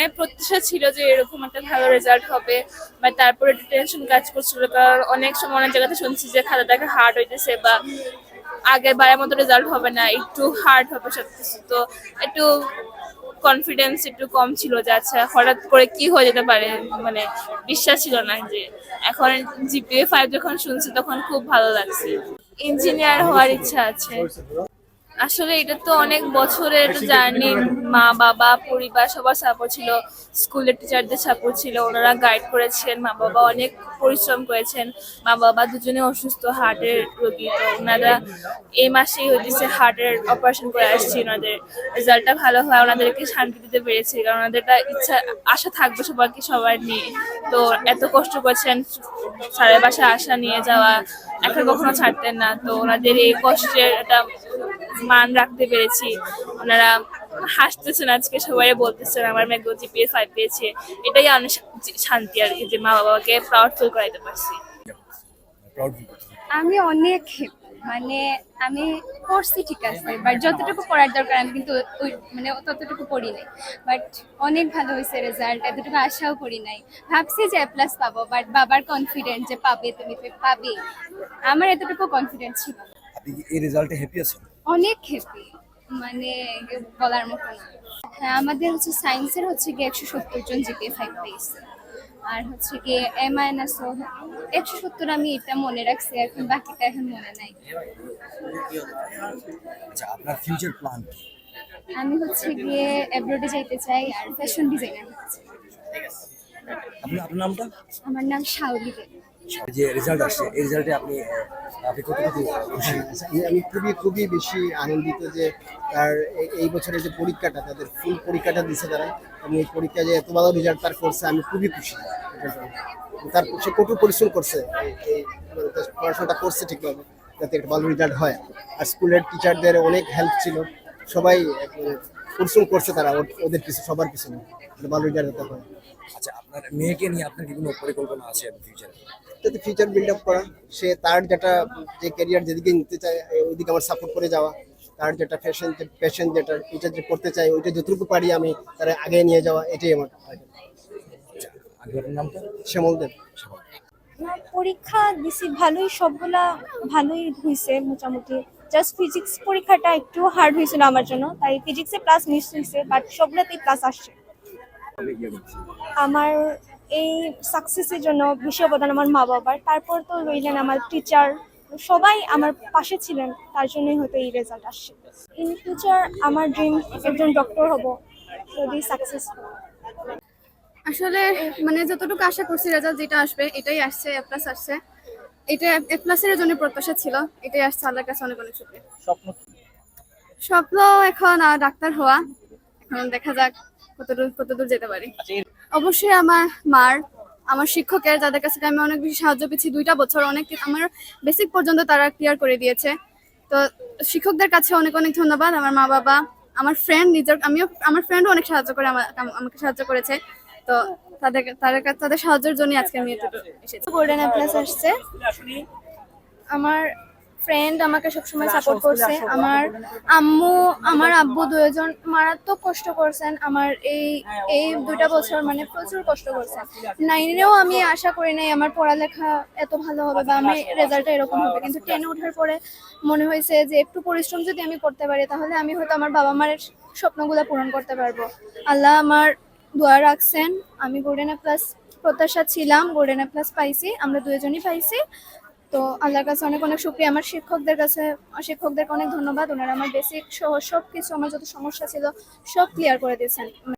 মানে প্রত্যাশা ছিল যে এরকম একটা ভালো রেজাল্ট হবে বাট তারপরে টেনশন কাজ করছিল। কারণ অনেক সময় অনেক জায়গাতে শুনছি যে খাতাটাকে হার্ড হইতেছে বা আগের বারের মতো রেজাল্ট হবে না, একটু হার্ড হবে সবকিছু। তো একটু কনফিডেন্স একটু কম ছিল যে আচ্ছা হঠাৎ করে কি হয়ে যেতে পারে? মানে বিশ্বাস ছিল না যে এখন জিপিএ ফাইভ যখন শুনছি তখন খুব ভালো লাগছে। ইঞ্জিনিয়ার হওয়ার ইচ্ছা আছে। আসলে এটা তো অনেক বছরের জার্নি। মা বাবা পরিবার সবার সাপোর্ট ছিল। স্কুলের টিচারদের সাপোর্ট ছিল ওনারা গাইড করেছেন মা বাবা অনেক পরিশ্রম করেছেন। মা বাবা দুজনে অসুস্থ হার্টের রোগী তো ওনারা এই মাসেই হয়েছে হার্টের অপারেশন করে আসছি ওনাদের। রেজাল্টটা ভালো হয় ওনাদেরকে শান্তি দিতে পেরেছে কারণ ওনাদের একটা ইচ্ছা আশা থাকবে সবাইকে সবার নিয়ে। তো এত কষ্ট করছেন সারের বাসায় আশা নিয়ে যাওয়া এখন কখনো ছাড়তেন না। তো ওনাদের এই কষ্টের একটা মান রাখতে পেরেছি। ওনারা হাসতেছেন আজকে সবাই বলতেছেন আমার মেয়ে গো জিপিএ ফাইভ পেয়েছে। এটাই অনেক শান্তি আর কি যে মা বাবাকে প্রাউড ফিল করাইতে পারছি। আমি অনেক মানে আমি করছি ঠিক আছে বাট যতটুকু করার দরকার আমি কিন্তু ওই মানে ততটুকু করি নাই। বাট অনেক ভালো হয়েছে রেজাল্ট এতটুকু আশাও করি নাই। ভাবছি যে প্লাস পাবো বাট বাবার কনফিডেন্ট যে পাবে তুমি পাবে আমার এতটুকু কনফিডেন্ট ছিল। আপনি এই রেজাল্টে হ্যাপি আছেন? অনেক হ্যাপি মানে বলার মতো না। হ্যাঁ আমাদের হচ্ছে সায়েন্সের হচ্ছে গিয়ে একশো সত্তর জন জিপিএ ফাইভ পেয়েছে আর হচ্ছে গিয়ে এম মাইনাস একশো সত্তর আমি এটা মনে রাখছি এখন বাকিটা এখন মনে নাই। আচ্ছা আপনার ফিউচার প্ল্যান আমি হচ্ছে গিয়ে অ্যাব্রোডে যাইতে চাই আর ফ্যাশন ডিজাইনার হতে চাই। আপনার নামটা? আমার নাম শাওলি দেব। যে রেজাল্ট আসছে এই রেজাল্টে আপনি আপনি কতটুকু খুশি? আচ্ছা, আমি খুবই খুবই বেশি আনন্দিত যে তার এই- বছরের যে পরীক্ষাটা তাদের ফুল পরীক্ষাটা দিছে তারা। আমি এই পরীক্ষা যে এত ভালো রেজাল্ট তার করছে আমি খুবই খুশি। তার সে কঠোর পরিশ্রম করছে পড়াশোনাটা করছে ঠিকভাবে যাতে একটা ভালো রেজাল্ট হয়। আর স্কুলের টিচারদের অনেক হেল্প ছিল। সবাই পরিশ্রম করছে তারা ওদের পিছনে সবার পিছনে ভালো রেজাল্ট হতে হয় আচ্ছা আপনার মেয়েকে নিয়ে আপনার কি কোনো পরিকল্পনা আছে ফিউচারে যাতে ফিউচার বিল্ড আপ করা সে তার যেটা যে ক্যারিয়ার যেদিকে নিতে চায় ওইদিকে আমার সাপোর্ট করে যাওয়া তার যেটা ফ্যাশন প্যাশন যেটা ফিউচার যে করতে চাই ওইটা যতটুকু পারি আমি তারা আগে নিয়ে যাওয়া এটাই আমার। আচ্ছা আগে আপনার নামটা? শ্যামল দেব। না, পরীক্ষা দিছি ভালোই সবগুলা ভালোই হয়েছে মোটামুটি। জাস্ট ফিজিক্স পরীক্ষাটা একটু হার্ড হয়েছিল আমার জন্য তাই ফিজিক্সে প্লাস মিস হয়েছে বাট সবগুলাতেই প্লাস আসছে। ইয়ে আমার এই সাকসেসের জন্য বেশি অবদান আমার মা বাবার। তারপর তো রইলেন আমার টিচার সবাই আমার পাশে ছিলেন তার জন্যই হয়তো এই রেজাল্ট আসছে। ইন ফিউচার আমার ড্রিম একজন ডক্টর হব যদি সাকসেস আসলে মানে যতটুকু আশা করছি রেজাল্ট যেটা আসবে এটাই আসছে এ প্লাস আসছে। এটা এ প্লাসের জন্য প্রত্যাশা ছিল এটাই আসছে আল্লাহর কাছে অনেক অনেক শুক্রিয়া। স্বপ্ন এখন ডাক্তার হওয়া। এখন দেখা যাক। কতদূর কতদূর যেতে পারি? অবশ্যই আমার মার আমার শিক্ষকের যাদের কাছে আমি অনেক বেশি সাহায্য পেয়েছি দুইটা বছর অনেক আমার বেসিক পর্যন্ত তারা ক্লিয়ার করে দিয়েছে। তো শিক্ষকদের কাছে অনেক অনেক ধন্যবাদ আমার মা বাবা আমার ফ্রেন্ড নিজের আমিও আমার ফ্রেন্ডও অনেক সাহায্য করে আমাকে সাহায্য করেছে। তো তাদের তাদের কাছে- তাদের সাহায্যের জন্য আজকে আমি এতটুকু এসেছি। গোল্ডেন প্লাস আসছে। আমার ফ্রেন্ড আমাকে সবসময় সাপোর্ট করছে। আমার আম্মু আমার আব্বু দুজন মারাত্মক কষ্ট করছেন। আমার এই এই দুটা বছর মানে প্রচুর কষ্ট করছেন। নাইনেও আমি আশা করি নাই আমার পড়ালেখা এত ভালো হবে বা আমি রেজাল্টটা এরকম হবে। কিন্তু টেনে ওঠার পরে মনে হয়েছে যে একটু পরিশ্রম যদি আমি করতে পারি তাহলে আমি হয়তো আমার বাবা মায়ের স্বপ্নগুলো পূরণ করতে পারব। আল্লাহ আমার দোয়া রাখছেন। আমি গোল্ডেন প্লাস প্রত্যাশা ছিলাম গোল্ডেন প্লাস পাইছি। আমরা দুজনই পাইছি। তো আল্লাহর কাছে অনেক অনেক শুক্রিয়া। আমার শিক্ষকদের কাছে, শিক্ষকদেরকে অনেক ধন্যবাদ। ওনারা আমার বেসিক সহ সব কিছু আমার যত সমস্যা ছিল, সব ক্লিয়ার করে দিয়েছেন।